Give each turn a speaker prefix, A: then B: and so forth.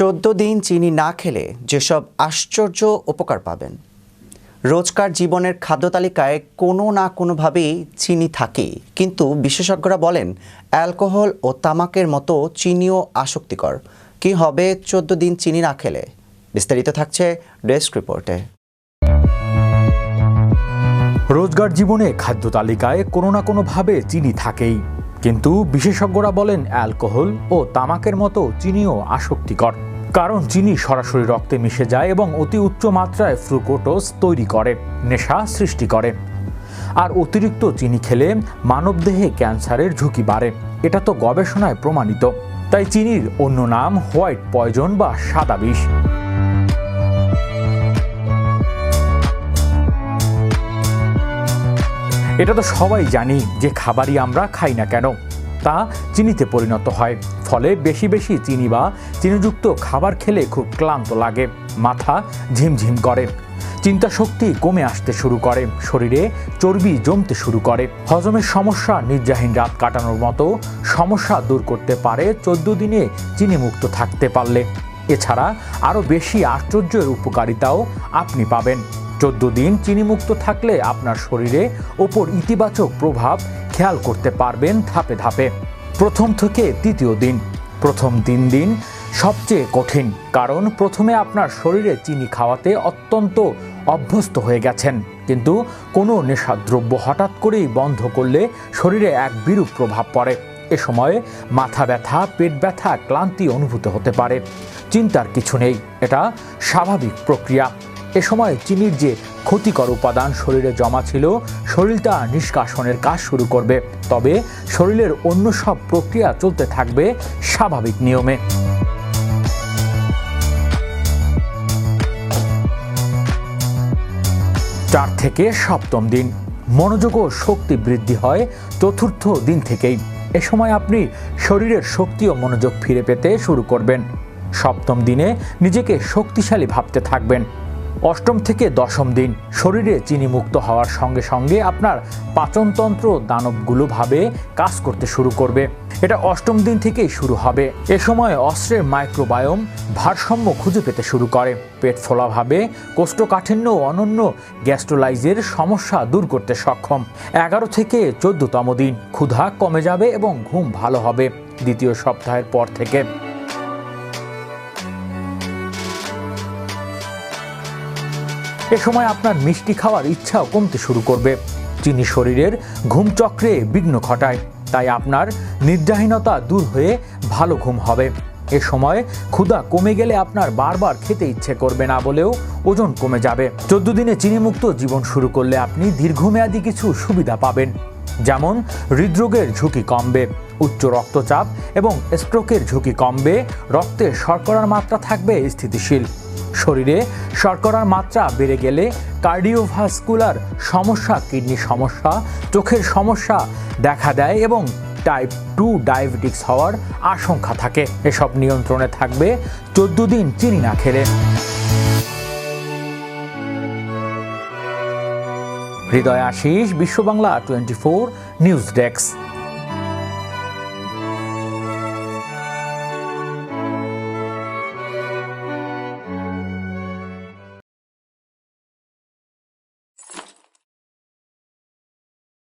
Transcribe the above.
A: চোদ্দ দিন চিনি না খেলে যেসব আশ্চর্য উপকার পাবেন। রোজকার জীবনের খাদ্য তালিকায় কোনো না কোনোভাবেই চিনি থাকে। কিন্তু বিশেষজ্ঞরা বলেন, অ্যালকোহল ও তামাকের মতো চিনিও আসক্তিকর। কি হবে চোদ্দ দিন চিনি না খেলে? বিস্তারিত থাকছে ডেস্ক রিপোর্টে।
B: রোজগার জীবনে খাদ্য তালিকায় কোনো না কোনোভাবে চিনি থাকেই। কিন্তু বিশেষজ্ঞরা বলেন, অ্যালকোহল ও তামাকের মতো চিনিও আসক্তিকর। কারণ চিনি সরাসরি রক্তে মিশে যায় এবং অতি উচ্চ মাত্রায় ফ্রুকোটোজ তৈরি করে, নেশা সৃষ্টি করে। আর অতিরিক্ত চিনি খেলে মানবদেহে ক্যান্সারের ঝুঁকি বাড়ে। এটা তো গবেষণায় প্রমাণিত। তাই চিনির অন্য নাম হোয়াইট পয়জন বা সাদা বিষ। এটা তো সবাই জানি যে খাবারই আমরা খাই না কেন। তা চিনিতে পরিণত হয়। ফলে বেশি বেশি চিনি বা চিনিযুক্ত খাবার খেলে খুব ক্লান্ত লাগে, মাথা ঝিমঝিম করে। চিন্তা শক্তি কমে আসতে শুরু করে, শরীরে চর্বি জমতে শুরু করে। হজমের সমস্যা নির্যাহীন রাত কাটানোর মতো সমস্যা দূর করতে পারে চোদ্দ দিনে চিনিমুক্ত থাকতে পারলে। এছাড়া আরও বেশি আশ্চর্যের উপকারিতাও আপনি পাবেন। চোদ্দ দিন চিনিমুক্ত থাকলে আপনার শরীরে ওপর ইতিবাচক প্রভাব খেয়াল করতে পারবেন ধাপে ধাপে। প্রথম থেকে তৃতীয় দিন প্রথম তিন দিন সবচেয়ে কঠিন, কারণ প্রথমে আপনার শরীরে চিনি খাওয়াতে অত্যন্ত অভ্যস্ত হয়ে গেছেন। কিন্তু কোনো নেশাদ্রব্য হঠাৎ করেই বন্ধ করলে শরীরে এক বিরূপ প্রভাব পড়ে। এ সময়ে মাথা ব্যথা, পেট ব্যথা, ক্লান্তি অনুভূত হতে পারে। চিন্তার কিছু নেই, এটা স্বাভাবিক প্রক্রিয়া। এ সময় চিনির যে ক্ষতিকর উপাদান শরীরে জমা ছিল, শরীরটা নিষ্কাশনের কাজ শুরু করবে। তবে শরীরের অন্য সব প্রক্রিয়া চলতে থাকবে স্বাভাবিক নিয়মে। চার থেকে সপ্তম দিন। মনোযোগ ও শক্তি বৃদ্ধি হয় চতুর্থ দিন থেকেই। এ সময় আপনি শরীরের শক্তি ও মনোযোগ ফিরে পেতে শুরু করবেন। সপ্তম দিনে নিজেকে শক্তিশালী ভাবতে থাকবেন। অষ্টম থেকে দশম দিন শরীরে চিনি মুক্ত হওয়ার সঙ্গে সঙ্গে আপনার পাচনতন্ত্র দানবগুলো ভাবে কাজ করতে শুরু করবে। এটা অষ্টম দিন থেকেই শুরু হবে। এ সময় অস্ত্রের মাইক্রোবায়োম ভারসাম্য খুঁজে পেতে শুরু করে। পেট ফোলাভাবে, কোষ্ঠকাঠিন্য অনন্য গ্যাস্ট্রোলাইজের সমস্যা দূর করতে সক্ষম। এগারো থেকে চোদ্দতম দিন, ক্ষুধা কমে যাবে এবং ঘুম ভালো হবে। দ্বিতীয় সপ্তাহের পর থেকে। এ সময় আপনার মিষ্টি খাওয়ার ইচ্ছাও কমতে শুরু করবে। চিনি শরীরের ঘুমচক্রে বিঘ্ন ঘটায়, তাই আপনার নির্যাহীনতা দূর হয়ে ভালো ঘুম হবে। এ সময় ক্ষুধা কমে গেলে আপনার বারবার খেতে ইচ্ছে করবে না বলেও ওজন কমে যাবে। চোদ্দ দিনে চিনিমুক্ত জীবন শুরু করলে আপনি দীর্ঘমেয়াদী কিছু সুবিধা পাবেন, যেমন হৃদরোগের ঝুঁকি কমবে, উচ্চ রক্তচাপ এবং স্ট্রোকের ঝুঁকি কমবে, রক্তে শর্করার মাত্রা থাকবে স্থিতিশীল। শরীরে শর্করার মাত্রা বেড়ে গেলে কার্ডিওভাস্কুলার সমস্যা, কিডনি সমস্যা, চোখের সমস্যা দেখা দেয় এবং টাইপ টু ডায়াবেটিক্স হওয়ার আশঙ্কা থাকে। এসব নিয়ন্ত্রণে থাকবে চোদ্দ দিন চিনি না খেলে। Hridoy Ashis Biswa Bangla twenty four news desk